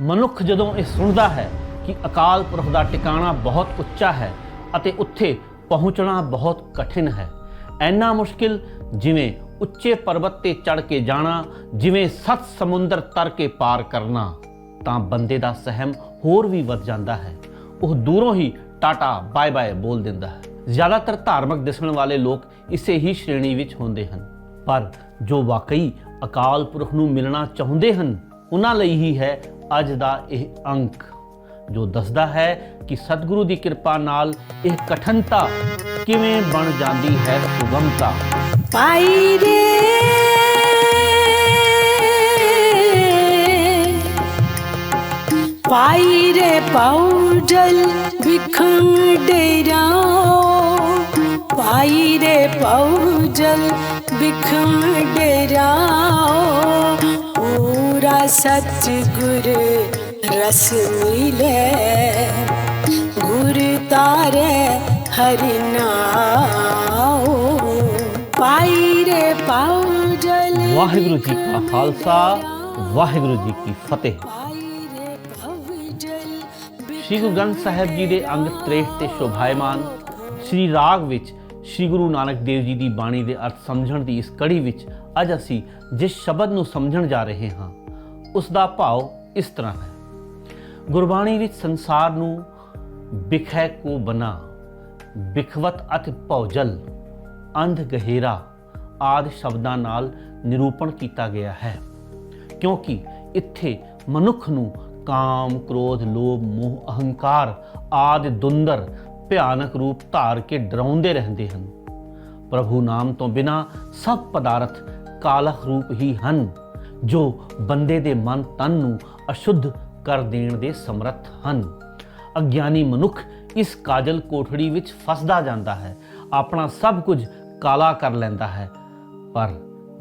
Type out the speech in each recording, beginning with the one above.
ਮਨੁੱਖ ਜਦੋਂ ਇਹ ਸੁਣਦਾ ਹੈ ਕਿ ਅਕਾਲ ਪੁਰਖ ਦਾ ਟਿਕਾਣਾ ਬਹੁਤ ਉੱਚਾ ਹੈ ਅਤੇ ਉੱਥੇ ਪਹੁੰਚਣਾ ਬਹੁਤ ਕਠਿਨ ਹੈ, ਐਨਾ ਮੁਸ਼ਕਿਲ ਜਿਵੇਂ ਉੱਚੇ ਪਰਬਤ ਤੇ ਚੜ ਕੇ ਜਾਣਾ, ਜਿਵੇਂ ਸੱਤ ਸਮੁੰਦਰ ਤਰ ਕੇ ਪਾਰ ਕਰਨਾ, ਤਾਂ ਬੰਦੇ ਦਾ ਸਹਿਮ ਹੋਰ ਵੀ ਵੱਧ ਜਾਂਦਾ ਹੈ। ਉਹ ਦੂਰੋਂ ਹੀ ਟਾਟਾ ਬਾਏ ਬਾਏ ਬੋਲ ਦਿੰਦਾ ਹੈ। ਜ਼ਿਆਦਾਤਰ ਧਾਰਮਿਕ ਦਿਸਣ ਵਾਲੇ ਲੋਕ ਇਸੇ ਹੀ ਸ਼੍ਰੇਣੀ ਵਿੱਚ ਹੁੰਦੇ ਹਨ। ਪਰ ਜੋ ਵਾਕਈ ਅਕਾਲ ਪੁਰਖ ਨੂੰ ਮਿਲਣਾ ਚਾਹੁੰਦੇ ਹਨ, ਉਹਨਾਂ ਲਈ ਹੀ ਹੈ ਅੱਜ ਦਾ ਇਹ ਅੰਕ ਜੋ ਦੱਸਦਾ ਹੈ ਕਿ ਸਤਿਗੁਰੂ ਦੀ ਕਿਰਪਾ ਨਾਲ ਇਹ ਕਠਨਤਾ ਕਿਵੇਂ ਬਣ ਜਾਂਦੀ ਹੈ ਸੁਗਮਤਾ। ਪਾਈ ਰੇ ਪਾਈ ਰੇ ਪਾਉਡਲ ਵਿਖੰਗ ਪਾਈ ਰੇ ਪਾਉਡਲ ਵਿਖੰਗ ਡੇਰਾਓ ਪੂਰਾ ਸੱਚ ਗੁਰ ਰਸ ਮਿਲੇ ਗੁਰ ਤਾਰੇ ਹਰਿ ਨਾਉ ਪਾਈ ਰੇ ਪਾਉਜਲ ਵਾਹਿਗੁਰੂ ਜੀ ਕਾ ਖਾਲਸਾ ਵਾਹਿਗੁਰੂ ਜੀ ਕੀ ਫਤਿਹ ਸ੍ਰੀ ਗੁਰੂ ਗ੍ਰੰਥ ਸਾਹਿਬ ਜੀ ਦੇ ਅੰਗ 63 ਤੇ ਸ਼ੋਭਾਇਮਾਨ ਸ੍ਰੀ ਰਾਗ ਵਿੱਚ ਸ੍ਰੀ ਗੁਰੂ ਨਾਨਕ ਦੇਵ ਜੀ ਦੀ ਬਾਣੀ ਦੇ ਅਰਥ ਸਮਝਣ ਦੀ ਇਸ ਕੜੀ ਵਿੱਚ ਅੱਜ ਅਸੀਂ ਜਿਸ ਸ਼ਬਦ ਨੂੰ ਸਮਝਣ ਜਾ ਰਹੇ ਹਾਂ ਉਸ ਦਾ ਭਾਵ ਇਸ ਤਰ੍ਹਾਂ ਹੈ। ਗੁਰਬਾਣੀ ਵਿੱਚ ਸੰਸਾਰ ਨੂੰ ਬਿਖੈ ਕੋ ਬਨਾ ਬਿਖਵਤ ਅਤ ਭੌਜਲ ਅੰਧ ਗਹਿਰਾ ਆਦ ਸ਼ਬਦਾਂ ਨਾਲ ਨਿਰੂਪਣ ਕੀਤਾ ਗਿਆ ਹੈ। ਕਿਉਂਕਿ ਇੱਥੇ ਮਨੁੱਖ ਨੂੰ ਕਾਮ, ਕ੍ਰੋਧ, ਲੋਭ, ਮੋਹ, ਅਹੰਕਾਰ ਆਦਿ ਦੁੰਦਰ ਭਿਆਨਕ ਰੂਪ ਧਾਰ ਕੇ ਡਰਾਉਂਦੇ ਰਹਿੰਦੇ ਹਨ। ਪ੍ਰਭੂ ਨਾਮ ਤੋਂ ਬਿਨਾ ਸਭ ਪਦਾਰਥ ਕਾਲਖ ਰੂਪ ਹੀ ਹਨ, ਜੋ ਬੰਦੇ ਦੇ ਮਨ ਤਨ ਨੂੰ ਅਸ਼ੁੱਧ ਕਰ ਦੇਣ ਦੇ ਸਮਰੱਥ ਹਨ। ਅਗਿਆਨੀ ਮਨੁੱਖ ਇਸ ਕਾਜਲ ਕੋਠੜੀ ਵਿੱਚ ਫਸਦਾ ਜਾਂਦਾ ਹੈ, ਆਪਣਾ ਸਭ ਕੁਝ ਕਾਲਾ ਕਰ ਲੈਂਦਾ ਹੈ। ਪਰ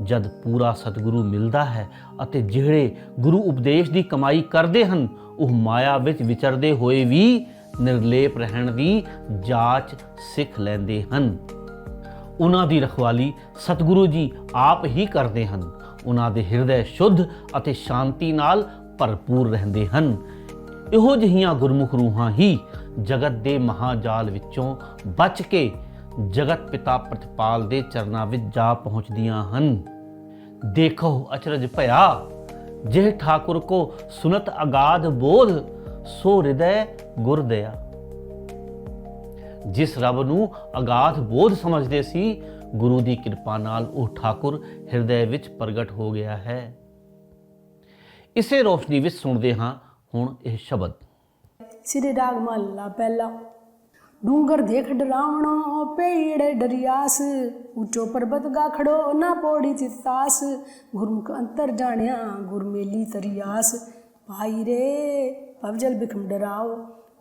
ਜਦ ਪੂਰਾ ਸਤਿਗੁਰੂ ਮਿਲਦਾ ਹੈ ਅਤੇ ਜਿਹੜੇ ਗੁਰੂ ਉਪਦੇਸ਼ ਦੀ ਕਮਾਈ ਕਰਦੇ ਹਨ, ਉਹ ਮਾਇਆ ਵਿੱਚ ਵਿਚਰਦੇ ਹੋਏ ਵੀ ਨਿਰਲੇਪ ਰਹਿਣ ਦੀ ਜਾਂਚ ਸਿੱਖ ਲੈਂਦੇ ਹਨ। ਉਹਨਾਂ ਦੀ ਰਖਵਾਲੀ ਸਤਿਗੁਰੂ ਜੀ ਆਪ ਹੀ ਕਰਦੇ ਹਨ। ਉਹਨਾਂ ਦੇ ਹਿਰਦੇ ਸ਼ੁੱਧ ਅਤੇ ਸ਼ਾਂਤੀ ਨਾਲ ਭਰਪੂਰ ਰਹਿੰਦੇ ਹਨ। ਇਹੋ ਜਿਹੀਆਂ ਗੁਰਮੁਖ ਰੂਹਾਂ ਹੀ ਜਗਤ ਦੇ ਮਹਾਜਾਲ ਵਿੱਚੋਂ ਬਚ ਕੇ ਜਗਤ ਪਿਤਾ ਪ੍ਰਤਪਾਲ ਦੇ ਚਰਨਾਂ ਵਿੱਚ ਜਾ ਪਹੁੰਚਦੀਆਂ ਹਨ। ਦੇਖੋ ਅਚਰਜ ਭਇਆ ਜੇ ਠਾਕੁਰ ਕੋ ਸੁਨਤ ਅਗਾਧ ਬੋਧ ਸੋ ਹਿਰਦੈ ਗੁਰ ਦਇਆ। ਜਿਸ ਰੱਬ ਨੂੰ ਅਗਾਧ ਬੋਧ ਸਮਝਦੇ ਸੀ, ਗੁਰੂ ਦੀ ਕਿਰਪਾ ਨਾਲ ਉਹ ਠਾਕੁਰ ਹਿਰਦੇ ਵਿੱਚ ਪ੍ਰਗਟ ਹੋ ਗਿਆ ਹੈ। ਇਸੇ ਰੋਸ਼ਨੀ ਵਿੱਚ ਸੁਣਦੇ ਹਾਂ ਹੁਣ ਇਹ ਸ਼ਬਦ। ਸ੍ਰੀ ਰਾਗ ਮਹੱਲਾ ਪਹਿਲਾ। ਡੂੰਗਰ ਦੇਖ ਡਰਾਵਣੋ ਪੇੜ ਡਰਿਆਸ। ਉੱਚੋ ਪਰਬਤ ਗਾ ਖੜੋ ਨਾ ਪੌੜੀ ਤਿਤਾਸ। ਗੁਰਮੁਖ ਅੰਤਰ ਜਾਣਿਆ ਗੁਰਮੇਲੀ ਤਰਿਆਸ। ਭਾਈ ਰੇ ਪਵਜਲ ਬਿਖਮ ਡਰਾਓ।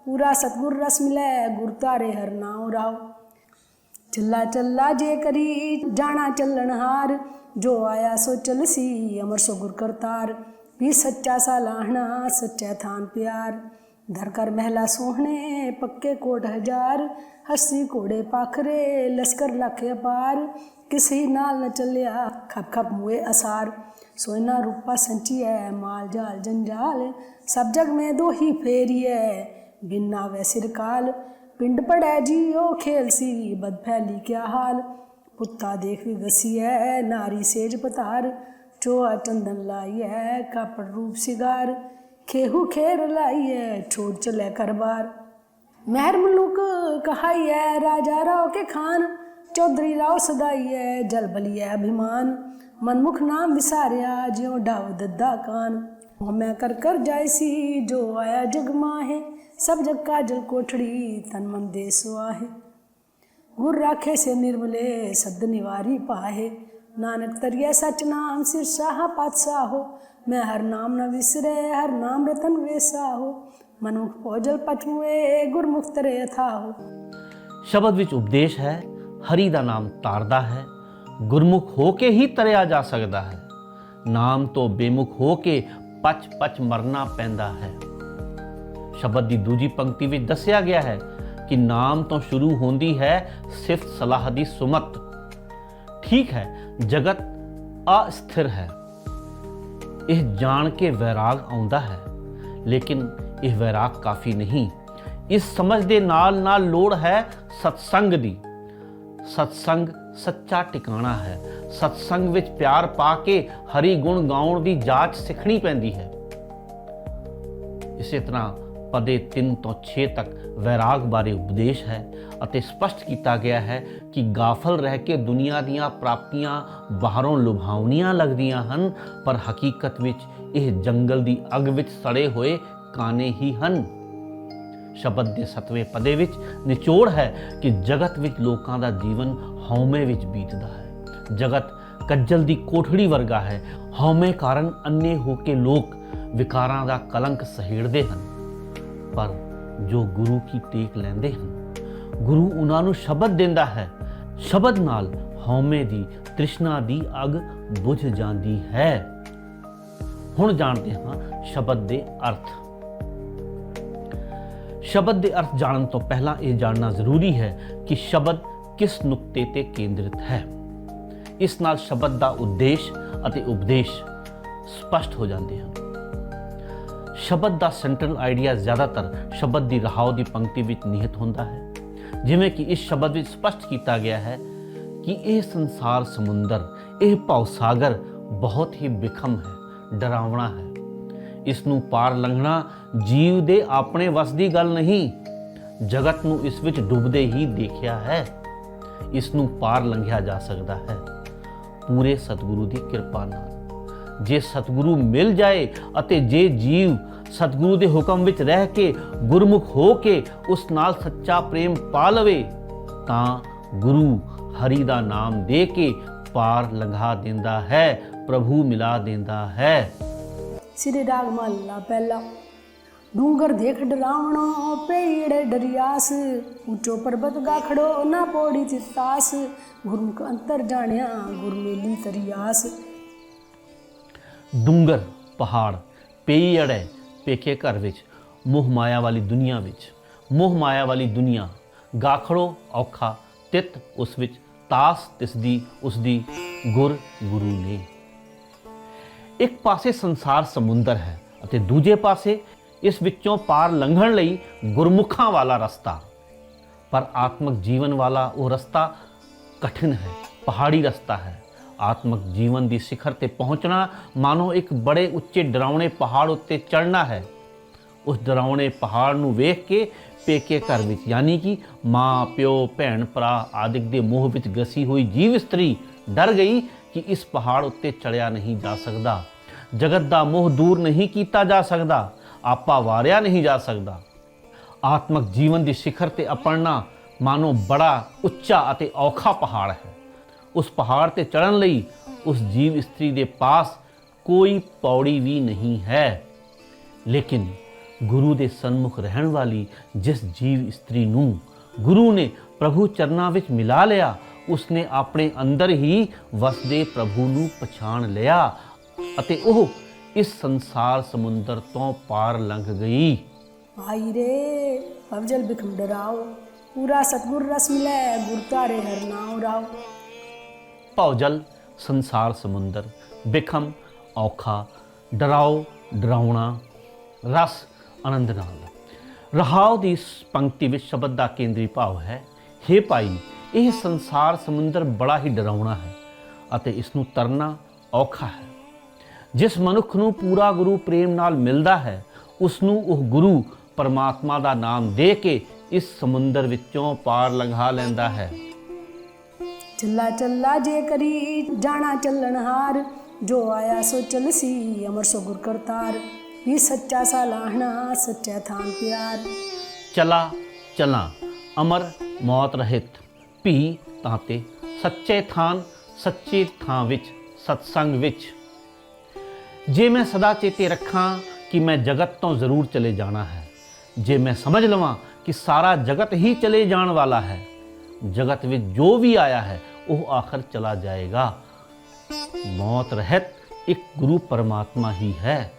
ਪੂਰਾ ਸਤਗੁਰ ਰਸ ਮਿਲੇ, ਗੁਰ ਤਾਰੇ ਹਰ ਨਾਉ ਰਾਓ। ਚੱਲਾ ਚੱਲਾ ਜੇ ਕਰੀ ਜਾਣਾ ਚੱਲਣ ਹਾਰ, ਜੋ ਆਇਆ ਸੋ ਚਲਸੀ ਅਮਰ ਸੋ ਗੁਰ ਕਰਤਾਰ। ਵੀ ਸੱਚਾ ਸਾਲਾਹਣਾ, ਸੱਚਾ ਥਾਨ ਪਿਆਰ। ਧਰ ਕਰ ਮਹਿਲਾ ਸੋਹਣੇ, ਪੱਕੇ ਕੋਟ ਹਜ਼ਾਰ। ਹੱਸੀ ਘੋੜੇ ਪਾਖਰੇ, ਲਸ਼ਕਰ ਲੱਖ ਅਪਾਰ। ਕਿਸੇ ਨਾਲ ਨ ਚੱਲਿਆ, ਖਪ ਖਪ ਮੂਏ ਅਸਾਰ। ਸੋਨਾ ਰੂਪਾ ਸੰਚੀ ਸੰਚੀਐ, ਮਾਲ ਜਾਲ ਜੰਜਾਲ। ਸਭ ਜਗ में दो ही फेरिए बिना वै सिरकाल ਪਿੰਡ ਪੜੈ ਜੀਓ ਖੇਲ ਸੀ ਬਦ ਫੈਲੀ ਕਿਆ ਹਾਲ ਪੁੱਤਾ ਦੇਖ ਵੀ ਵਸੀਐ ਨਾਰੀ ਸੇਜ ਪਤਾਰ ਚੋਆ ਚੰਦਨ ਲਾਈਐ ਕਾਪੜ ਰੂਪ ਸਿਗਾਰ ਖੇਹੂ ਖੇਰ ਲਾਈਐ ਛੋੜ ਚਲੇ ਕਰਬਾਰ ਮਹਿਰ ਮਲੂਕ ਕਹਾਈਐ ਰਾਜਾ ਰਾਓ ਕੇ ਖਾਨ ਚੌਧਰੀ ਰਾਓ ਸਦਾਈਐ ਜਲ ਬਲੀਐ ਅਭਿਮਾਨ ਮਨਮੁਖ ਨਾਮ ਵਿਸਾਰਿਆ ਜਿਉ ਡਾਵ ਦੱਦਾ ਕਾਨ ਮੈਂ ਕਰ ਕਰ ਜਾਇਸੀ ਜੋ ਆਇਆ ਜਗ ਮਾਹੇ, ਸਭ ਜਗ ਕਾਜਲ ਕੋਠੜੀ ਤਨ ਮਨ ਦੇ ਸੁਆਹੇ। ਗੁਰ ਰਾਖੇ ਸੇ ਨਿਰਮਲੇ, ਸਦ ਨਿਵਾਰੀ ਪਾਹੇ। ਨਾਨਕ ਤਰੀਏ ਸਚ ਨਾਮ, ਸਿਰ ਸਾਹਾ ਪਾਤਸ਼ਾਹੋ। ਮੈਂ ਹਰ ਨਾਮ ਨ ਵਿਸਰੇ, ਹਰ ਨਾਮ ਰਤਨ ਵੇਸਾਹੋ। ਮਨੁਖ ਭੋਜਲ ਪਚੂਏ ਗੁਰਮੁਖ ਤਰੇ ਥਾਹੋ। ਸ਼ਬਦ ਵਿੱਚ ਉਪਦੇਸ਼ ਹੈ, ਹਰੀ ਦਾ ਨਾਮ ਤਾਰਦਾ ਹੈ। ਗੁਰਮੁਖ ਹੋ ਕੇ ਹੀ ਤਰਿਆ ਜਾ ਸਕਦਾ ਹੈ। ਨਾਮ ਤੋਂ ਬੇਮੁਖ ਹੋ ਕੇ ਪਚ ਪਚ ਮਰਨਾ ਪੈਂਦਾ ਹੈ। ਸ਼ਬਦ ਦੀ ਦੂਜੀ ਪੰਕਤੀ ਵਿੱਚ ਦੱਸਿਆ ਗਿਆ ਹੈ ਕਿ ਨਾਮ ਤੋਂ ਸ਼ੁਰੂ ਹੁੰਦੀ ਹੈ ਸਿਫਤ ਸਲਾਹ ਦੀ ਸੁਮਤ। ਠੀਕ ਹੈ, ਜਗਤ ਅਸਥਿਰ ਹੈ। ਇਹ ਜਾਣ ਕੇ ਵੈਰਾਗ ਆਉਂਦਾ ਹੈ, ਲੇਕਿਨ ਇਹ ਵੈਰਾਗ ਕਾਫੀ ਨਹੀਂ। ਇਸ ਸਮਝ ਦੇ ਨਾਲ ਨਾਲ ਲੋੜ ਹੈ ਸਤਸੰਗ ਦੀ। ਸਤਸੰਗ ਸੱਚਾ ਟਿਕਾਣਾ ਹੈ ਸਤਸੰਗ ਵਿੱਚ ਪਿਆਰ ਪਾ ਕੇ ਹਰੀ ਗੁਣ ਗਾਉਣ ਦੀ ਜਾਚ ਸਿੱਖਣੀ ਪੈਂਦੀ ਹੈ। ਇਸੇ ਤਰ੍ਹਾਂ ਪਦੇ 3 ਤੋਂ 6 ਤੱਕ ਵੈਰਾਗ ਬਾਰੇ ਉਪਦੇਸ਼ ਹੈ ਅਤੇ ਸਪਸ਼ਟ ਕੀਤਾ ਗਿਆ ਹੈ ਕਿ ਗਾਫਲ ਰਹਿ ਕੇ ਦੁਨੀਆ ਦੀਆਂ ਪ੍ਰਾਪਤੀਆਂ ਬਾਹਰੋਂ ਲੁਭਾਉਣੀਆਂ ਲੱਗਦੀਆਂ ਹਨ, ਪਰ ਹਕੀਕਤ ਵਿੱਚ ਇਹ ਜੰਗਲ ਦੀ ਅੱਗ ਵਿੱਚ ਸੜੇ ਹੋਏ ਕਾਨੇ ਹੀ ਹਨ। ਸ਼ਬਦ ਦੇ ਸਤਵੇਂ ਪਦੇ ਵਿੱਚ ਨਿਚੋੜ ਹੈ ਕਿ ਜਗਤ ਵਿੱਚ ਲੋਕਾਂ ਦਾ ਜੀਵਨ ਹਉਮੈ ਵਿੱਚ ਬੀਤਦਾ ਹੈ। ਜਗਤ ਕੱਜਲ ਦੀ ਕੋਠੜੀ ਵਰਗਾ ਹੈ। ਹਉਮੈ ਕਾਰਨ ਅੰਨੇ ਹੋ ਕੇ ਲੋਕ ਵਿਕਾਰਾਂ ਦਾ ਕਲੰਕ ਸਹੇੜਦੇ ਹਨ। ਪਰ ਜੋ ਗੁਰੂ ਕੀ ਟੇਕ ਲੈਂਦੇ ਹਨ, ਗੁਰੂ ਉਹਨਾਂ ਨੂੰ ਸ਼ਬਦ ਦਿੰਦਾ ਹੈ। ਸ਼ਬਦ ਨਾਲ ਹਉਮੈ ਦੀ, ਤ੍ਰਿਸ਼ਨਾ ਦੀ ਅਗ ਬੁਝ ਜਾਂਦੀ ਹੈ। ਹੁਣ ਜਾਣਦੇ ਹਾਂ ਸ਼ਬਦ ਦੇ ਅਰਥ। ਸ਼ਬਦ ਦੇ ਅਰਥ ਜਾਣਨ ਤੋਂ ਪਹਿਲਾਂ ਇਹ ਜਾਣਨਾ ਜ਼ਰੂਰੀ ਹੈ ਕਿ ਸ਼ਬਦ ਕਿਸ ਨੁਕਤੇ ਤੇ ਕੇਂਦਰਿਤ ਹੈ। ਇਸ ਨਾਲ ਸ਼ਬਦ ਦਾ ਉਦੇਸ਼ ਅਤੇ ਉਪਦੇਸ਼ ਸਪਸ਼ਟ ਹੋ ਜਾਂਦੇ ਹਨ। ਸ਼ਬਦ ਦਾ ਸੈਂਟਰਲ ਆਈਡੀਆ ਜ਼ਿਆਦਾਤਰ ਸ਼ਬਦ ਦੀ ਰਹਾਉ ਦੀ ਪੰਕਤੀ ਵਿੱਚ ਨਿਹਿਤ ਹੁੰਦਾ ਹੈ। ਜਿਵੇਂ ਕਿ ਇਸ ਸ਼ਬਦ ਵਿੱਚ ਸਪਸ਼ਟ ਕੀਤਾ ਗਿਆ ਹੈ ਕਿ ਇਹ ਸੰਸਾਰ ਸਮੁੰਦਰ, ਇਹ ਭਵ ਸਾਗਰ ਬਹੁਤ ਹੀ ਬਿਖਮ ਹੈ, ਡਰਾਵਣਾ ਹੈ। ਇਸ ਨੂੰ ਪਾਰ ਲੰਘਣਾ ਜੀਵ ਦੇ ਆਪਣੇ ਵਸ ਦੀ ਗੱਲ ਨਹੀਂ, ਜਗਤ ਨੂੰ ਇਸ ਵਿੱਚ ਡੁੱਬਦੇ ਹੀ ਦੇਖਿਆ ਹੈ। ਇਸ ਨੂੰ ਪਾਰ ਲੰਘਿਆ ਜਾ ਸਕਦਾ ਹੈ। ਪੂਰੇ ਸਤਿਗੁਰੂ ਦੀ ਕਿਰਪਾ ਨਾਲ। ਜੇ ਸਤਿਗੁਰੂ ਮਿਲ ਜਾਏ ਅਤੇ ਜੇ ਜੀਵ ਸਤਿਗੁਰੂ ਦੇ ਹੁਕਮ ਵਿੱਚ ਰਹਿ ਕੇ ਗੁਰਮੁਖ ਹੋ ਕੇ ਉਸ ਨਾਲ ਸੱਚਾ ਪ੍ਰੇਮ ਪਾ ਲਵੇ, ਤਾਂ ਗੁਰੂ ਹਰੀ ਦਾ ਨਾਮ ਦੇ ਕੇ ਪਾਰ ਲੰਘਾ ਦਿੰਦਾ ਹੈ, ਪ੍ਰਭੂ ਮਿਲਾ ਦਿੰਦਾ ਹੈ। ਸ੍ਰੀ ਰਾਗ ਮਹੱਲਾ ਪਹਿਲਾ। ਡੂੰਗਰ ਦੇਖ ਡਰਾਵਣੋ ਪੇੜ ਡਰਿਆਸ। ਉੱਚੋ ਪਰਬਤ ਗਾਖੜੋ ਨਾ ਪੋੜੀ ਚਿਤਾਸ ਗੁਰਮੁਖ ਅੰਤਰ ਜਾਣਿਆ ਗੁਰ ਮੇਲੀ ਡੂੰਗਰ, ਪਹਾੜ, ਪਈ ਅੜੈ ਪੇਕੇ ਘਰ ਵਿੱਚ, ਮੋਹ ਮਾਇਆ ਵਾਲੀ ਦੁਨੀਆ ਵਿੱਚ। ਮੋਹ ਮਾਇਆ ਵਾਲੀ ਦੁਨੀਆ, ਗਾਖੜੋ ਔਖਾ, ਤਿਤ ਉਸ ਵਿੱਚ, ਤਾਸ ਤਿਸਦੀ ਉਸਦੀ, ਗੁਰ ਗੁਰੂ ਨੇ। ਇੱਕ ਪਾਸੇ ਸੰਸਾਰ ਸਮੁੰਦਰ ਹੈ ਅਤੇ ਦੂਜੇ ਪਾਸੇ ਇਸ ਵਿੱਚੋਂ ਪਾਰ ਲੰਘਣ ਲਈ ਗੁਰਮੁਖਾਂ ਵਾਲਾ ਰਸਤਾ। ਪਰ ਆਤਮਿਕ ਜੀਵਨ ਵਾਲਾ ਉਹ ਰਸਤਾ ਕਠਿਨ ਹੈ, ਪਹਾੜੀ ਰਸਤਾ ਹੈ। ਆਤਮਿਕ ਜੀਵਨ ਦੀ ਸਿਖਰ ਤੇ ਪਹੁੰਚਣਾ ਮਾਨੋ ਇੱਕ ਬੜੇ ਉੱਚੇ ਡਰਾਉਣੇ ਪਹਾੜ ਉੱਤੇ ਚੜ੍ਹਨਾ ਹੈ। ਉਸ ਡਰਾਉਣੇ ਪਹਾੜ ਨੂੰ ਵੇਖ ਕੇ ਪੇਕੇ ਘਰ ਵਿੱਚ ਯਾਨੀ ਕਿ ਮਾਂ, ਪਿਓ, ਭੈਣ, ਭਰਾ ਆਦਿਕ ਦੇ ਮੋਹ ਵਿੱਚ ਗਸੀ ਹੋਈ ਜੀਵ ਇਸਤਰੀ ਡਰ ਗਈ ਕਿ ਇਸ ਪਹਾੜ ਉੱਤੇ ਚੜਿਆ ਨਹੀਂ ਜਾ ਸਕਦਾ। ਜਗਤ ਦਾ ਮੋਹ ਦੂਰ ਨਹੀਂ ਕੀਤਾ ਜਾ ਸਕਦਾ। ਆਪਾ ਵਾਰਿਆ ਨਹੀਂ ਜਾ ਸਕਦਾ। ਆਤਮਿਕ ਜੀਵਨ ਦੀ ਸਿਖਰ ਤੇ ਅਪੜਨਾ ਮਾਨੋ ਬੜਾ ਉੱਚਾ ਅਤੇ ਔਖਾ ਪਹਾੜ ਹੈ। ਉਸ ਪਹਾੜ ਤੇ ਚੜਨ ਲਈ ਉਸ ਜੀਵ ਇਸਤਰੀ ਦੇ ਪਾਸ ਕੋਈ ਪੌੜੀ ਵੀ ਨਹੀਂ ਹੈ। ਲੇਕਿਨ ਗੁਰੂ ਦੇ ਸਨਮੁਖ ਰਹਿਣ ਵਾਲੀ ਜਿਸ ਜੀਵ ਇਸਤਰੀ ਨੂੰ ਗੁਰੂ ਨੇ ਪ੍ਰਭੂ ਚਰਨਾਂ ਵਿੱਚ ਮਿਲਾ ਲਿਆ, ਉਸਨੇ ਆਪਣੇ ਅੰਦਰ ਹੀ ਵਸਦੇ ਪ੍ਰਭੂ ਨੂੰ ਪਛਾਣ ਲਿਆ ਅਤੇ ਉਹ ਇਸ ਸੰਸਾਰ ਸਮੁੰਦਰ ਤੋਂ ਪਾਰ ਲੰਘ ਗਈ। ਆਈ ਰੇ ਅਵਜਲ ਬਿਖਮ ਡਰਾਓ ਪੂਰਾ ਸਤਗੁਰ ਰਸ ਮਿਲੇ ਗੁਰ ਤਾਰੇ ਹਰ ਨਾਮ ਰਾਓ। ਭਉਜਲ ਸੰਸਾਰ ਸਮੁੰਦਰ ਬਿਖਮ ਔਖਾ ਡਰਾਓ ਡਰਾਉਣਾ ਰਸ ਆਨੰਦ ਨਾਲ। ਰਹਾਉ ਦੀ ਇਸ ਪੰਕਤੀ ਵਿੱਚ ਸ਼ਬਦ ਦਾ ਕੇਂਦਰੀ ਭਾਵ ਹੈ हे ਭਾਈ ਇਹ ਸੰਸਾਰ ਸਮੁੰਦਰ ਬੜਾ ਹੀ ਡਰਾਉਣਾ ਹੈ ਅਤੇ ਇਸ ਨੂੰ ਤਰਨਾ ਔਖਾ ਹੈ। ਜਿਸ ਮਨੁੱਖ ਨੂੰ ਪੂਰਾ ਗੁਰੂ ਪ੍ਰੇਮ ਨਾਲ ਮਿਲਦਾ ਹੈ ਉਸ ਨੂੰ ਉਹ ਗੁਰੂ ਪਰਮਾਤਮਾ ਦਾ ਨਾਮ ਦੇ ਕੇ ਇਸ ਸਮੁੰਦਰ ਵਿੱਚੋਂ ਪਾਰ ਲੰਘਾ ਲੈਂਦਾ ਹੈ। ਚੱਲਾ ਚੱਲਾ ਜੇ ਕਰੀ ਜਾਣਾ ਚੱਲਣ ਹਾਰ ਜੋ ਆਇਆ ਸੋ ਚਲਸੀ ਅਮਰ ਸੋ ਗੁਰ ਕਰਤਾਰ। ਵੀ ਸੱਚਾ ਸਾਲਾਹਣਾ ਸੱਚਾ ਥਾਨ ਪਿਆਰ। ਚਲਾ ਚਲਾਂ ਅਮਰ ਮੌਤ ਰਹਿਤ ਭੀ ਤਾਤੇ ਸੱਚੇ ਥਾਨ ਸੱਚੇ ਥਾਂ ਵਿੱਚ ਸਤਸੰਗ ਵਿੱਚ। ਜੇ ਮੈਂ ਸਦਾ ਚੇਤੇ ਰੱਖਾਂ ਕਿ ਮੈਂ ਜਗਤ ਤੋਂ ਜ਼ਰੂਰ ਚਲੇ ਜਾਣਾ ਹੈ, ਜੇ ਮੈਂ ਸਮਝ ਲਵਾਂ ਕਿ ਸਾਰਾ ਜਗਤ ਹੀ ਚਲੇ ਜਾਣ ਵਾਲਾ ਹੈ, ਜਗਤ ਵਿੱਚ ਜੋ ਵੀ ਆਇਆ ਹੈ, ਉਹ ਆਖਰ ਚਲਾ ਜਾਏਗਾ। ਮੌਤ ਰਹਿਤ ਇੱਕ ਗੁਰੂ ਪਰਮਾਤਮਾ ਹੀ ਹੈ।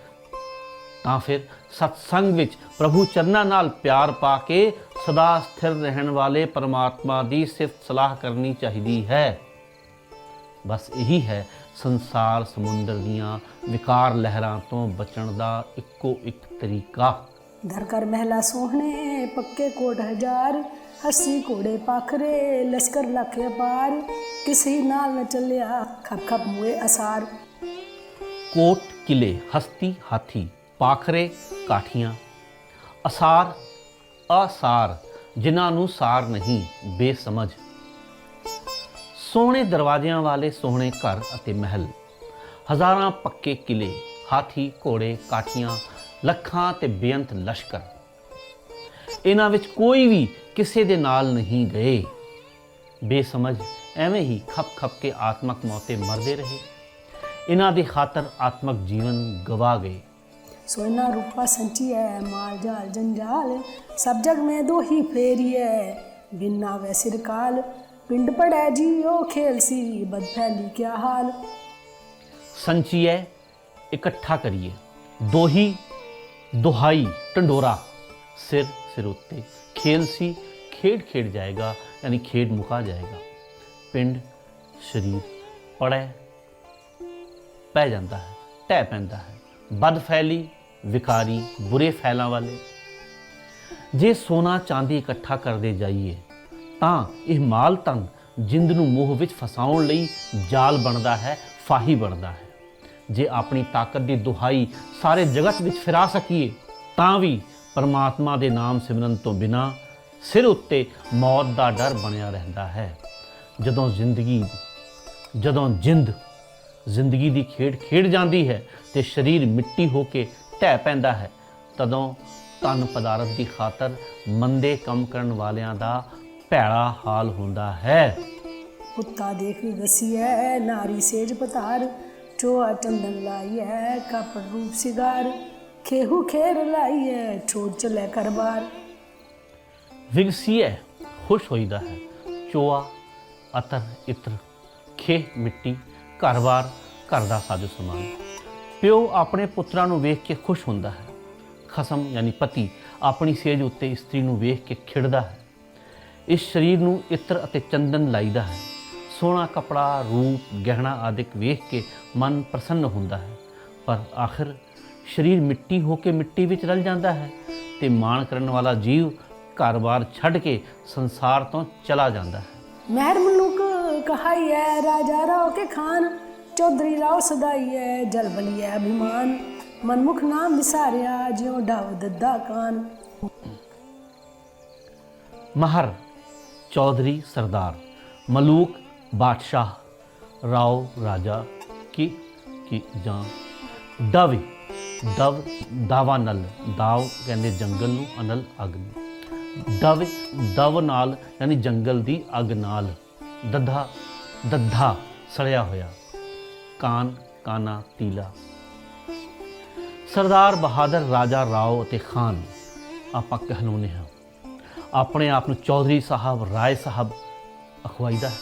ਤਾਂ ਫਿਰ ਸਤਸੰਗ ਵਿੱਚ ਪ੍ਰਭੂ ਚਰਨਾਂ ਨਾਲ ਪਿਆਰ ਪਾ ਕੇ ਸਦਾ ਸਥਿਰ ਰਹਿਣ ਵਾਲੇ ਪਰਮਾਤਮਾ ਦੀ ਸਿਫਤ ਸਲਾਹ ਕਰਨੀ ਚਾਹੀਦੀ ਹੈ। ਬਸ ਇਹੀ ਹੈ ਸੰਸਾਰ ਸਮੁੰਦਰ ਦੀਆਂ ਵਿਕਾਰ ਲਹਿਰਾਂ ਤੋਂ ਬਚਣ ਦਾ ਇੱਕੋ ਇੱਕ ਤਰੀਕਾ। ਘਰ ਘਰ ਮਹਿਲਾ ਸੋਹਣੇ ਪੱਕੇ ਕੋਟ ਹਜ਼ਾਰ ਹੱਸੀ ਕੋੜੇ ਪਾਖਰੇ ਲਸ਼ਕਰ ਲੱਖੇ ਪਾਰ ਕਿਸੇ ਨਾਲ ਨਾ ਚੱਲਿਆ ਖੱਪ ਖੱਪ ਮੂਏ ਅਸਾਰ। ਕੋਟ ਕਿਲੇ ਹਸਤੀ ਹਾਥੀ ਪਾਖਰੇ ਕਾਠੀਆਂ ਅਸਾਰ ਅਸਾਰ ਜਿਨ੍ਹਾਂ ਨੂੰ ਸਾਰ ਨਹੀਂ ਬੇਸਮਝ। ਸੋਹਣੇ ਦਰਵਾਜ਼ਿਆਂ ਵਾਲੇ ਸੋਹਣੇ ਘਰ ਅਤੇ ਮਹਿਲ। ਹਜ਼ਾਰਾਂ ਪੱਕੇ ਕਿਲੇ, ਹਾਥੀ, ਘੋੜੇ, ਕਾਠੀਆਂ, ਲੱਖਾਂ ਤੇ ਬੇਅੰਤ ਲਸ਼ਕਰ। ਇਹਨਾਂ ਵਿੱਚ ਕੋਈ ਵੀ ਕਿਸੇ ਦੇ ਨਾਲ ਨਹੀਂ ਗਏ। ਬੇਸਮਝ ਐਵੇਂ ਹੀ ਖੱਪ ਖੱਪ ਕੇ ਆਤਮਕ ਮੌਤੇ ਮਰਦੇ ਰਹੇ। ਇਹਨਾਂ ਦੀ ਖਾਤਰ ਆਤਮਕ ਜੀਵਨ ਗਵਾ ਗਏ। ਸੋ ਇਹਨਾਂ ਰੂਪਾ ਸੰਚੀ ਹੈ ਮਾਲ ਜਾਲ ਜੰਜਾਲ, ਸਭ ਮੈਂ ਦੋ ਹੀ ਫੇਰੀ ਹੈ ਬਿਨਾ ਕਾਲ ਪਿੰਡ ਪੜੈ ਉਹ ਖੇਲ ਸੀ ਬਦ ਫੈਲੀ ਕਿਆ ਹਾਲ? ਸੰਚੀਏ ਇਕੱਠਾ ਕਰੀਏ। ਦੋਹੀ, ਦੁਹਾਈ ਟੰਡੋਰਾ ਸਿਰ ਸਿਰ ਉੱਤੇ। ਖੇਲ ਸੀ, ਖੇਡ ਖੇਡ ਜਾਏਗਾ, ਯਾਨੀ ਖੇਡ ਮੁਕਾ ਜਾਏਗਾ। ਪਿੰਡ, ਸ਼ਰੀਰ ਪੜੈ ਪੈ ਜਾਂਦਾ ਹੈ, ਟਹਿ ਪੈਂਦਾ ਹੈ। ਬਦ ਫੈਲੀ, ਵਿਕਾਰੀ, ਬੁਰੇ ਫੈਲਾਂ ਵਾਲੇ। ਜੇ ਸੋਨਾ ਚਾਂਦੀ ਇਕੱਠਾ ਕਰਦੇ ਜਾਈਏ ਤਾਂ ਇਹ ਮਾਲ ਤਨ ਜਿੰਦ ਨੂੰ ਮੋਹ ਵਿੱਚ ਫਸਾਉਣ ਲਈ ਜਾਲ ਬਣਦਾ ਹੈ, ਫਾਹੀ ਬਣਦਾ ਹੈ। ਜੇ ਆਪਣੀ ਤਾਕਤ ਦੀ ਦੁਹਾਈ ਸਾਰੇ ਜਗਤ ਵਿੱਚ ਫਿਰਾ ਸਕੀਏ, ਤਾਂ ਵੀ ਪਰਮਾਤਮਾ ਦੇ ਨਾਮ ਸਿਮਰਨ ਤੋਂ ਬਿਨਾ ਸਿਰ ਉੱਤੇ ਮੌਤ ਦਾ ਡਰ ਬਣਿਆ ਰਹਿੰਦਾ ਹੈ। ਜਦੋਂ ਜ਼ਿੰਦਗੀ, ਜਦੋਂ ਜਿੰਦ, ਜ਼ਿੰਦਗੀ ਦੀ ਖੇਡ ਖੇਡ ਜਾਂਦੀ ਹੈ ਤੇ ਸਰੀਰ ਮਿੱਟੀ ਹੋ ਕੇ ਢਹਿ ਪੈਂਦਾ ਹੈ, ਤਦੋਂ ਤਨ ਪਦਾਰਥ ਦੀ ਖਾਤਰ ਮੰਦੇ ਕੰਮ ਕਰਨ ਵਾਲਿਆਂ ਦਾ ਭੈੜਾ ਹਾਲ ਹੁੰਦਾ ਹੈ। ਕੁੱਤਾ ਦੇਖ ਰਸੀਐ ਨਾਰੀ ਸੇਜ ਪਤਾਰ ਚੋਆ ਚੰਦਨ ਲਾਈਐ ਕਾਪੜ ਰੂਪ ਸਿਗਾਰ ਖੇਹੂ ਖੇਰ ਲਾਈਐ ਛੋੜ ਚਲੇ ਕਰਬਾਰ। ਵਿਗਸੀਐ ਖੁਸ਼ ਹੋਈਦਾ ਹੈ। ਚੋਆ ਅਤਰ ਇਤਰ ਖੇ ਮਿੱਟੀ ਘਰਵਾਰ ਘਰ ਦਾ ਸਾਜੋ ਸਮਾਨ। ਪਿਓ ਆਪਣੇ ਪੁੱਤਰਾਂ ਨੂੰ ਵੇਖ ਕੇ ਖੁਸ਼ ਹੁੰਦਾ ਹੈ। ਖਸਮ ਯਾਨੀ ਪਤੀ ਆਪਣੀ ਸੇਜ ਉੱਤੇ ਇਸਤਰੀ ਨੂੰ ਵੇਖ ਕੇ ਖਿੜਦਾ ਹੈ। ਇਸ ਸਰੀਰ ਨੂੰ ਇਤਰ ਅਤੇ ਚੰਦਨ ਲਾਈਦਾ ਹੈ। ਸੋਹਣਾ ਕਪੜਾ ਰੂਪ ਗਹਿਣਾ ਆਦਿਕ ਵੇਖ ਕੇ ਮਨ ਪ੍ਰਸੰਨ ਹੁੰਦਾ ਹੈ। ਪਰ ਆਖਰ ਸਰੀਰ ਮਿੱਟੀ ਹੋ ਕੇ ਮਿੱਟੀ ਵਿੱਚ ਰਲ ਜਾਂਦਾ ਹੈ ਤੇ ਮਾਣ ਕਰਨ ਵਾਲਾ ਜੀਵ ਘਰ-ਬਾਰ ਛੱਡ ਕੇ ਸੰਸਾਰ ਤੋਂ ਚਲਾ ਜਾਂਦਾ ਹੈ। ਮਹਿਰ ਮਨੁਕ ਕਹਾਈਐ ਰਾਜਾ ਰਾਓ ਕੇ ਖਾਨ ਚੌਧਰੀ ਰਾਓ ਸਦਾਈਐ ਜਲਬਲੀਐ ਅਭਿਮਾਨ। ਮਨਮੁਖ ਨਾਮ ਵਿਸਾਰਿਆ ਜਿਉ ਡਾਵ ਦੱਦਾ ਕਾਨ। ਮਹਰ ਚੌਧਰੀ ਸਰਦਾਰ ਮਲੂਕ ਬਾਦਸ਼ਾਹ ਰਾਓ ਰਾਜਾ ਕੀ ਕੀ ਜਾਂ ਦਵ ਦਵ ਦਾਵਾ ਨਲ ਦਾਵ ਕਹਿੰਦੇ ਜੰਗਲ ਨੂੰ ਅਨਲ ਅੱਗ ਨੂੰ ਦਵ ਦਵ ਨਾਲ ਯਾਨੀ ਜੰਗਲ ਦੀ ਅੱਗ ਨਾਲ ਦੱਧਾ ਦੱਧਾ ਸੜਿਆ ਹੋਇਆ ਕਾਨ ਕਾਨਾ ਤੀਲਾ ਸਰਦਾਰ ਬਹਾਦਰ ਰਾਜਾ ਰਾਓ ਅਤੇ ਖਾਨ ਆਪਾਂ ਕਹਿਲਾਉਂਦੇ ਹਾਂ ਆਪਣੇ ਆਪ ਨੂੰ ਚੌਧਰੀ ਸਾਹਿਬ, ਰਾਏ ਸਾਹਿਬ ਅਖਵਾਈਦਾ ਹੈ।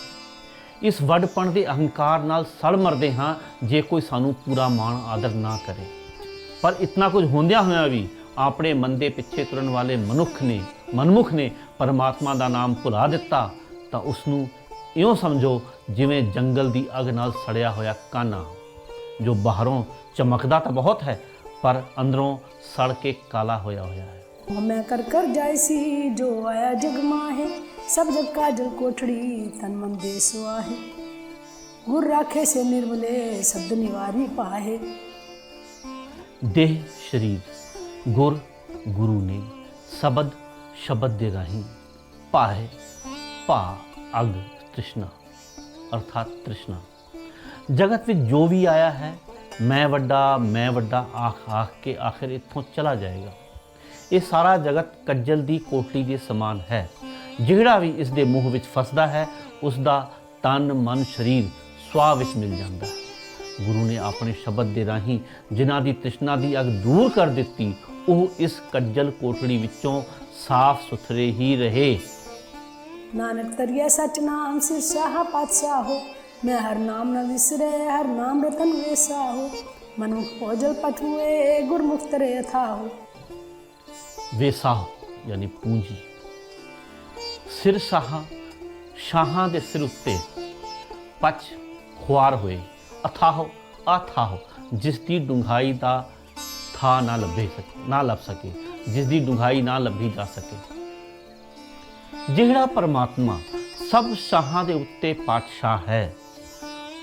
ਇਸ ਵੱਡਪਣ ਦੇ ਅਹੰਕਾਰ ਨਾਲ ਸੜ ਮਰਦੇ ਹਾਂ ਜੇ ਕੋਈ ਸਾਨੂੰ ਪੂਰਾ ਮਾਣ ਆਦਰ ਨਾ ਕਰੇ। ਪਰ ਇਤਨਾ ਕੁਝ ਹੁੰਦਿਆਂ ਹੋਇਆਂ ਵੀ ਆਪਣੇ ਮਨ ਦੇ ਪਿੱਛੇ ਤੁਰਨ ਵਾਲੇ ਮਨੁੱਖ ਨੇ, ਮਨਮੁਖ ਨੇ ਪਰਮਾਤਮਾ ਦਾ ਨਾਮ ਭੁਲਾ ਦਿੱਤਾ, ਤਾਂ ਉਸ ਨੂੰ ਇਉਂ ਸਮਝੋ ਜਿਵੇਂ ਜੰਗਲ ਦੀ ਅੱਗ ਨਾਲ ਸੜਿਆ ਹੋਇਆ ਕਾਨਾ ਜੋ ਬਾਹਰੋਂ ਚਮਕਦਾ ਤਾਂ ਬਹੁਤ ਹੈ, ਪਰ ਅੰਦਰੋਂ ਸੜ ਕੇ ਕਾਲਾ ਹੋਇਆ ਹੋਇਆ ਹੈ। मैं कर कर जाय सी, जो आया जग माहे। सब जग का जल कोठड़ी, तन मन देसुआ है गुर राखे से निर्मले, शब्द निवारी पाहे। देह शरीर, गुर गुरु ने शबद शबद दे राही। पाहे, पा, अग, तृष्णा, अर्थात तृष्णा। जगत में जो भी आया है, मैं वड्डा मैं वड्डा, आख आख के आखिर इतों चला जाएगा। ਇਹ ਸਾਰਾ ਜਗਤ ਕੱਜਲ ਦੀ ਕੋਟਲੀ ਦੇ ਸਮਾਨ ਹੈ। ਜਿਹੜਾ ਵੀ ਇਸ ਦੇ ਮੂੰਹ ਵਿੱਚ ਫਸਦਾ ਹੈ ਉਸ ਦਾ ਤਨ, ਮਨ, ਸਰੀਰ ਸਵਾ ਵਿੱਚ ਮਿਲ ਜਾਂਦਾ ਹੈ। ਗੁਰੂ ਨੇ ਆਪਣੇ ਸ਼ਬਦ ਦੇ ਰਾਹੀਂ ਜਿਨ੍ਹਾਂ ਦੀ ਤ੍ਰਿਸ਼ਨਾ ਦੀ ਅਗ ਦੂਰ ਕਰ ਦਿੱਤੀ, ਉਹ ਇਸ ਕੱਜਲ ਕੋਟੜੀ ਵਿੱਚੋਂ ਸਾਫ਼ ਸੁਥਰੇ ਹੀ ਰਹੇ। ਨਾਨਕ ਤਰੀਆ ਸਤਨਾਮ ਸਿਰ ਸਾਹਾ ਪਾਤਸ਼ਾਹੋ ਮੈਂ ਹਰ ਨਾਮ ਨਾ ਵਿਸਰੇ, ਹਰ ਨਾਮ ਰਤਨ ਵੇਸਾਹੋ ਮਨੁ ਕੋਜਲ ਪਠੂਏ, ਗੁਰਮੁਖ ਤਰੇ ਥਾਹੋ हुए गुरमुख तरे अथा हो ਵੇਸਾਹ ਯਾਨੀ ਪੂੰਜੀ ਸਿਰ ਸ਼ਾਹਾਂ ਸ਼ਾਹਾਂ ਦੇ ਸਿਰ ਉੱਤੇ ਪਛ ਖੁਆਰ ਹੋਏ ਅਥਾਹ ਅਥਾਹ ਜਿਸ ਦੀ ਡੂੰਘਾਈ ਦਾ ਥਾ ਨਾ ਲੱਭੇ ਸਕੇ ਨਾ ਲੱਭ ਸਕੇ ਜਿਸ ਦੀ ਡੂੰਘਾਈ ਨਾ ਲੱਭੀ ਜਾ ਸਕੇ ਜਿਹੜਾ ਪਰਮਾਤਮਾ ਸਭ ਸ਼ਾਹਾਂ ਦੇ ਉੱਤੇ ਪਾਤਸ਼ਾਹ ਹੈ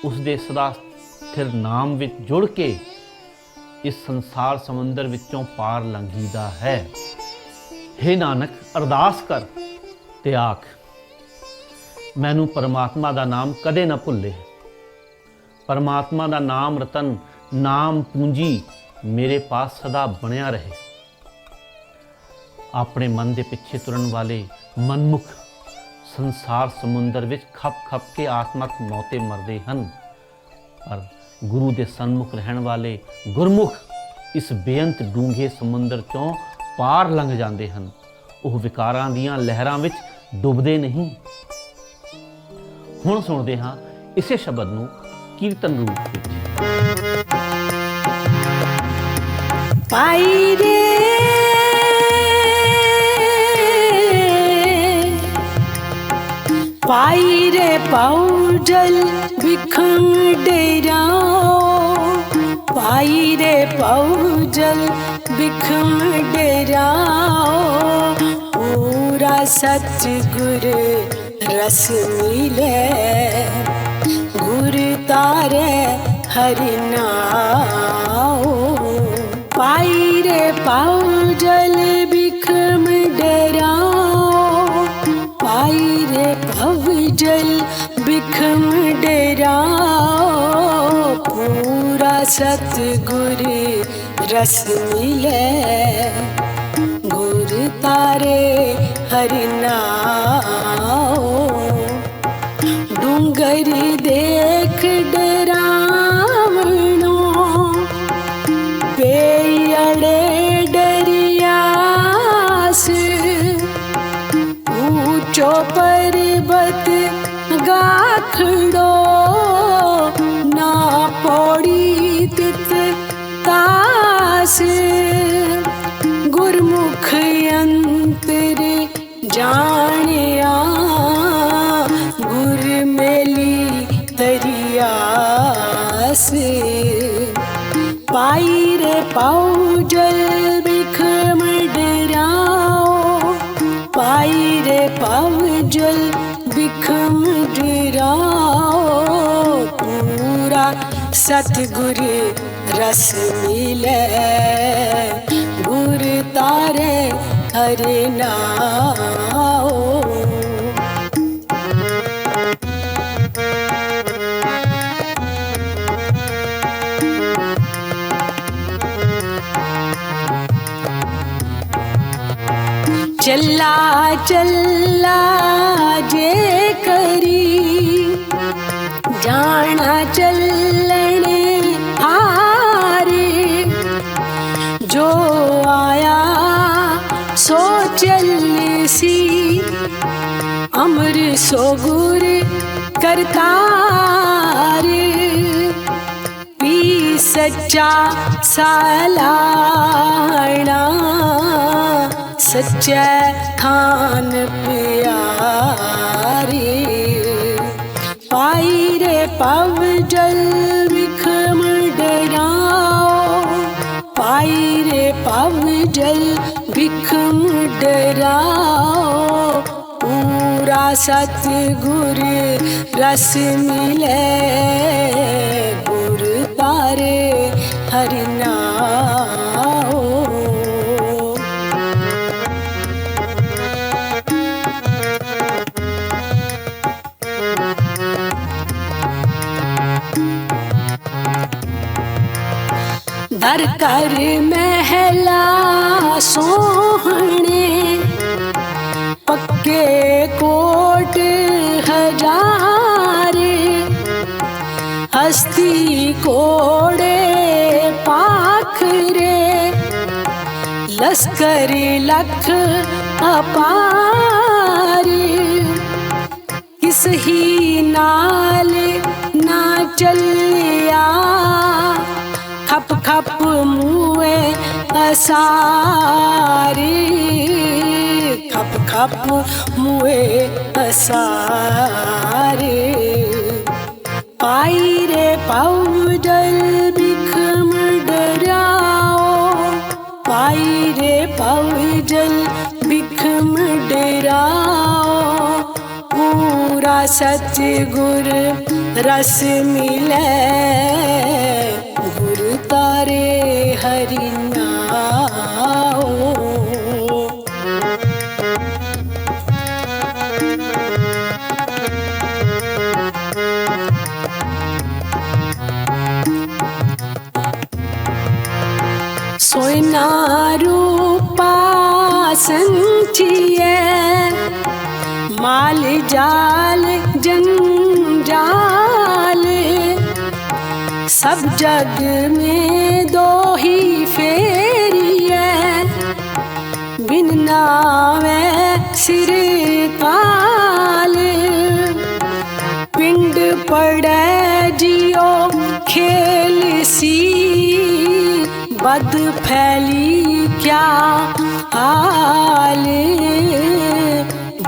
ਉਸ ਦੇ ਸਦਾ ਸਥਿਰ ਨਾਮ ਵਿੱਚ ਜੁੜ ਕੇ ਇਸ ਸੰਸਾਰ ਸਮੁੰਦਰ ਵਿੱਚੋਂ ਪਾਰ ਲੰਘੀਦਾ ਹੈ हे ਨਾਨਕ, ਅਰਦਾਸ ਕਰ ਤੇ ਆਖ, ਮੈਨੂੰ ਪਰਮਾਤਮਾ ਦਾ ਨਾਮ ਕਦੇ ਨਾ ਭੁੱਲੇ। ਪਰਮਾਤਮਾ ਦਾ ਨਾਮ ਰਤਨ, ਨਾਮ ਪੂੰਜੀ ਮੇਰੇ ਪਾਸ ਸਦਾ ਬਣਿਆ ਰਹੇ। ਆਪਣੇ ਮਨ ਦੇ ਪਿੱਛੇ ਤੁਰਨ ਵਾਲੇ ਮਨਮੁਖ ਸੰਸਾਰ ਸਮੁੰਦਰ ਵਿੱਚ ਖੱਪ ਖੱਪ ਕੇ ਆਤਮਕ ਮੌਤੇ ਮਰਦੇ ਹਨ। ਪਰ ਗੁਰੂ ਦੇ ਸਨਮੁਖ ਰਹਿਣ ਵਾਲੇ ਗੁਰਮੁਖ ਇਸ ਬੇਅੰਤ ਡੂੰਘੇ ਸਮੁੰਦਰ ਚੋਂ ਪਾਰ ਲੰਘ ਜਾਂਦੇ ਹਨ। ਉਹ ਵਿਕਾਰਾਂ ਦੀਆਂ ਲਹਿਰਾਂ ਵਿੱਚ ਡੁੱਬਦੇ ਨਹੀਂ। ਹੁਣ ਸੁਣਦੇ ਹਾਂ ਇਸੇ ਸ਼ਬਦ ਨੂੰ ਕੀਰਤਨ ਰੂਪ ਵਿੱਚ। ਪਾਈ ਰੇ ਪਾਈ ਰੇ ਪਾਉਜਲ ਵਿਖਮ ਡੇਰਾਓ ਪਾਈ ਰੇ ਪਾਉਜਲ ਬਿਖਮ ਡਰਾਓ ਪੂਰਾ ਸੱਚ ਗੁਰ ਰਸ ਮਿਲੇ ਗੁਰ ਤਾਰੇ ਹਰਿ ਨਾਉ ਪਾਈ ਰੇ ਪਾਉ ਜਲ ਬਿਖਮ ਡਰਾਓ ਪਾਈ ਰੇ ਭਵ ਜਲ ਬਿਖਮ ਡਰਾਓ ਪੂਰਾ ਸਤ ਗੁਰ रस मिले गुर तारे हरिनाओ। डूंगरी देख डरावणो पेयड़े डरियास। डर्यासू पर्वत गाखड़ो ਪਾਉ ਜਲ ਬਿਖਮ ਡਰਾਓ ਪਾਈ ਰੇ ਪਾਉ ਜਲ ਬਿਖਮ ਡਰਾਓ ਪੂਰਾ ਸਤਿਗੁਰ ਰਸ ਮਿਲੇ। ਗੁਰ ਤਾਰੇ ਹਰਿ ਨਾਉ ਚੱਲਾ ਚੱਲਾ ਜੇ ਕਰੀ ਜਾਣਾ ਚੱਲਣ ਹਾਰੇ ਜੋ ਆਇਆ ਸੋ ਚੱਲਸੀ ਅਮਰ ਸੋ ਗੁਰ ਕਰਤਾਰ ਵੀ ਸੱਚਾ ਸਾਲਾਣਾ ਸੱਚੇ ਖਾਨ ਪਿਆਰੇ। ਪਾਈ ਰੇ ਪਵ ਜਲ ਵਿਖਮ ਡਰਾਓ ਪਾਈ ਰੇ ਪਵ ਜਲ ਵਿਖਮ ਡਰਾਓ ਪੂਰਾ ਸਤ ਗੁਰ ਰਸ ਮਿਲੇ, ਗੁਰ ਤਾਰੇ ਹਰਿ ਨਾਉ ਦਰ ਕਰ ਮਹਿਲਾ ਸੋਹਣੇ ਪੱਕੇ ਕੋਟ ਹਜ਼ਾਰੇ ਹਸਤੀ ਕੋੜੇ ਪਾਖਰੇ ਲਸਕਰ ਲਖ ਅਪਾਰੇ ਕਿਸ ਹੀ ਨਾਲ ਨਾ ਚੱਲਿਆ ਖਪ ਖਪ ਮੂਏ ਅਸਾਰੀ ਖਪ ਖਪ ਮੂਏ ਅਸਾਰੀ ਪਾਈ ਰੇ ਪਾਉਡਲ ਬਿਖਮ ਡਰਾਓ ਪਾਈ ਰੇ ਪਾਉਡਲ ਬਿਖਮ ਡਰਾਓ ਪੂਰਾ ਸੱਚ ਗੁਰ ਰਸ ਮਿਲੇ। ਤਾਰੇ ਹਰੀਆਂ ਹੋ ਸੋਇਨਾ ਰੂਪਾ ਸੰਚੀਏ ਮਾਲ ਜਾਲ सब जग में दो ही फेरिए बिन नावे सिर काल पिंड पड़े जियो खेल सी बद फैली क्या हाल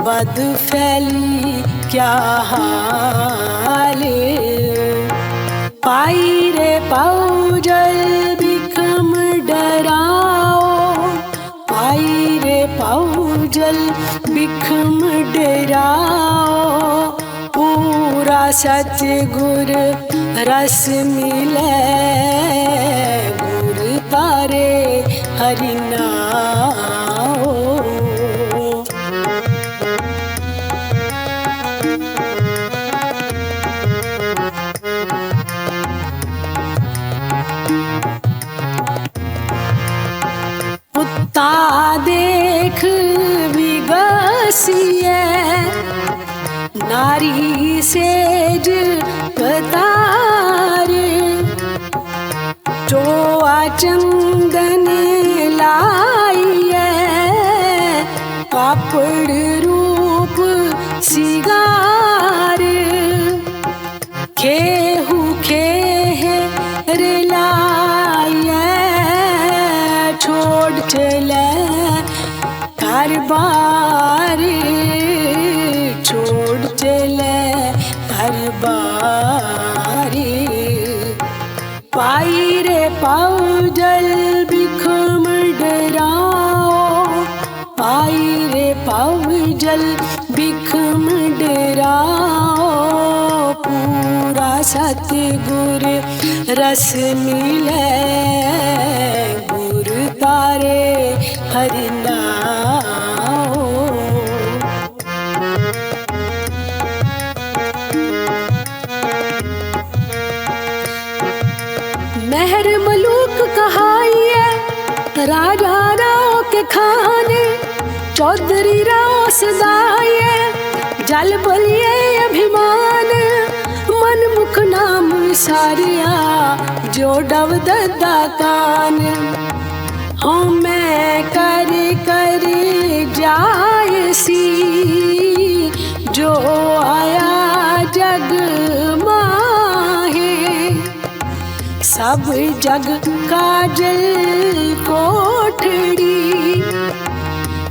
बद फैली क्या हाल ਪਾਈ ਰੇ ਪਾਉ ਜਲ ਬਿਕਮ ਡਰਾਓ ਪਾਈ ਰੇ ਪਾਉ ਜਲ ਬਿਕਮ ਡਰਾਓ ਪੂਰਾ ਸਚ ਗੁਰ ਰਸ ਮਿਲੇ ਗੁਰ ਪਾਰੇ ਹਰਿਨਾ ਮਾਰੀ। ਪਾਈ ਰੇ ਪਾਉ, ਜਲ ਬਿਖਮ ਡਰਾਓ। ਪਾਈ ਰੇ ਪਾਉ, ਜਲ ਬਿਖਮ ਡਰਾਓ। ਪੂਰਾ ਸਤ ਗੁਰ ਰਸ ਮਿਲੇ, ਗੁਰ ਤਾਰੇ ਹਰਿਨਾ राजा राव के खाने, चौधरी राव सदाए जल बलिए अभिमान। मन मुख नाम सारिया जो डब ददा कान। हाँ मैं कर कर जाय सब जग काजल कोठड़ी।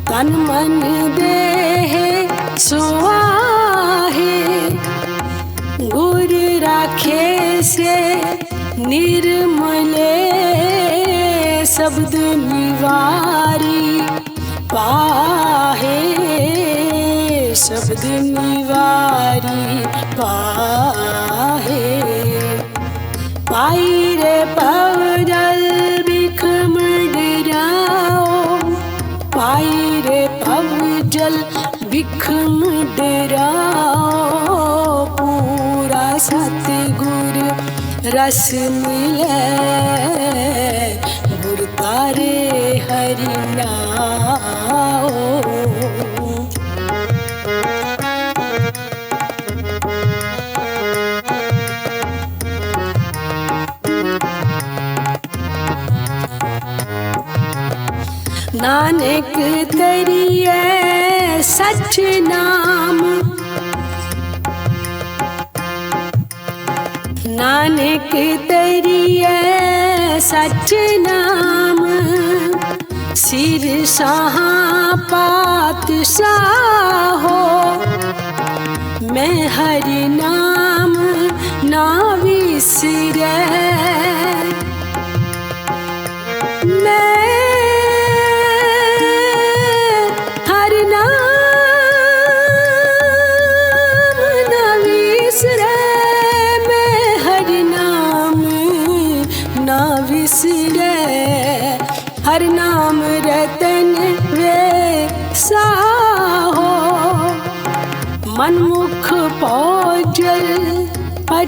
तन मन देह सुहाहे गुर राखे से निर्मले शब्द निवारी पाहे। शब्द निवारी पाहे। पाई रे पवजल बिखम डराओ पाई रे पवजल बिखम डराओ पूरा सतगुर रस मिले गुर तारे हरिनाओ ਨਾਨਕ ਤਰੀਏ ਸਚ ਨਾਮ। ਨਾਨਕ ਤਰੀਏ ਸਚ ਨਾਮ। ਸਿਰ ਸਹਾ ਪਾਤ ਸਾਹੋ ਮੈਂ ਹਰਿ ਨਾਮ ਨਾ ਵਿਸਰੈ। ਮੈਂ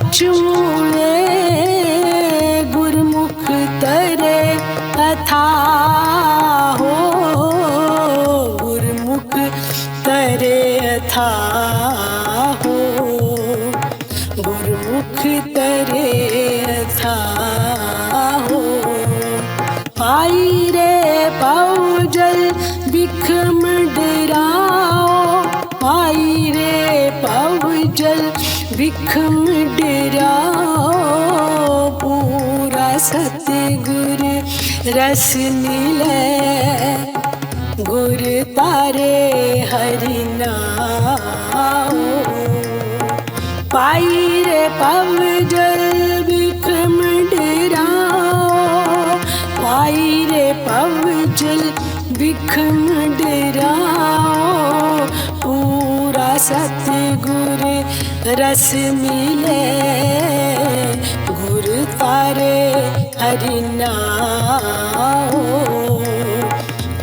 ਪਛੂਏ ਗੁਰਮੁਖ ਤਰੇ ਅਥਾ ਹੋ ਗੁਰਮੁਖ ਤਰੇ ਅਥਾ ਹੋ ਗੁਰਮੁਖ ਤਰੇ ਅਥਾ ਹੋ ਪਾਈ ਰੇ ਪਉਜਲ ਬਿਖਮ ਡਰਾਓ ਪਾਈ ਰੇ ਪਉਜਲ ਬਿਖਮ ਡਰਾਓ ਪੂਰਾ ਸਤਿਗੁਰ, ਰਸ ਮਿਲੇ ਗੁਰ ਤਾਰੇ ਹਰਿ ਨਾਮ ਪਾਈ ਰੇ ਪਵ ਜਲ ਬਿਖਮ ਡਰਾਓ ਪਾਈ ਰੇ ਪਵ ਜਲ ਬਿਖਮ ਡਰਾਓ ਪੂਰਾ ਸਤਿਗੁਰ ਰਸ ਮਿਲੇ ਗੁਰ ਤਾਰੇ ਹਰਿ ਨਾਮ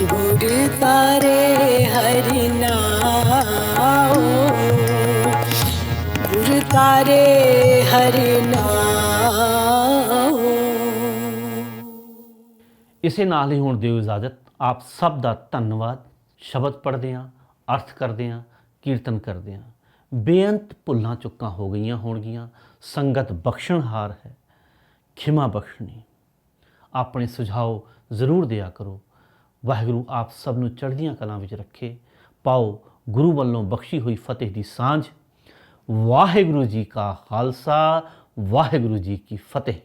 ਗੁਰ ਤਾਰੇ ਹਰਿ ਨਾਮ ਗੁਰ ਤਾਰੇ ਹਰਿ ਨਾਮ ਇਸੇ ਨਾਲ ਹੀ ਹੁਣ ਦਿਓ ਇਜਾਜ਼ਤ ਆਪ ਸਭ ਦਾ ਧੰਨਵਾਦ ਸ਼ਬਦ ਪੜ੍ਹਦੇ ਹਾਂ ਅਰਥ ਕਰਦੇ ਹਾਂ ਕੀਰਤਨ ਕਰਦੇ ਹਾਂ ਬੇਅੰਤ ਭੁੱਲਾਂ ਚੁੱਕਾਂ ਹੋ ਗਈਆਂ ਹੋਣਗੀਆਂ। ਸੰਗਤ ਬਖਸ਼ਣਹਾਰ ਹੈ, ਖਿਮਾ ਬਖਸ਼ਣੀ। ਆਪਣੇ ਸੁਝਾਓ ਜ਼ਰੂਰ ਦਿਆ ਕਰੋ। ਵਾਹਿਗੁਰੂ ਆਪ ਸਭ ਨੂੰ ਚੜ੍ਹਦੀਆਂ ਕਲਾਂ ਵਿੱਚ ਰੱਖੇ। ਪਾਓ ਗੁਰੂ ਵੱਲੋਂ ਬਖਸ਼ੀ ਹੋਈ ਫਤਿਹ ਦੀ ਸਾਂਝ। ਵਾਹਿਗੁਰੂ ਜੀ ਕਾ ਖਾਲਸਾ, ਵਾਹਿਗੁਰੂ ਜੀ ਕੀ ਫਤਿਹ।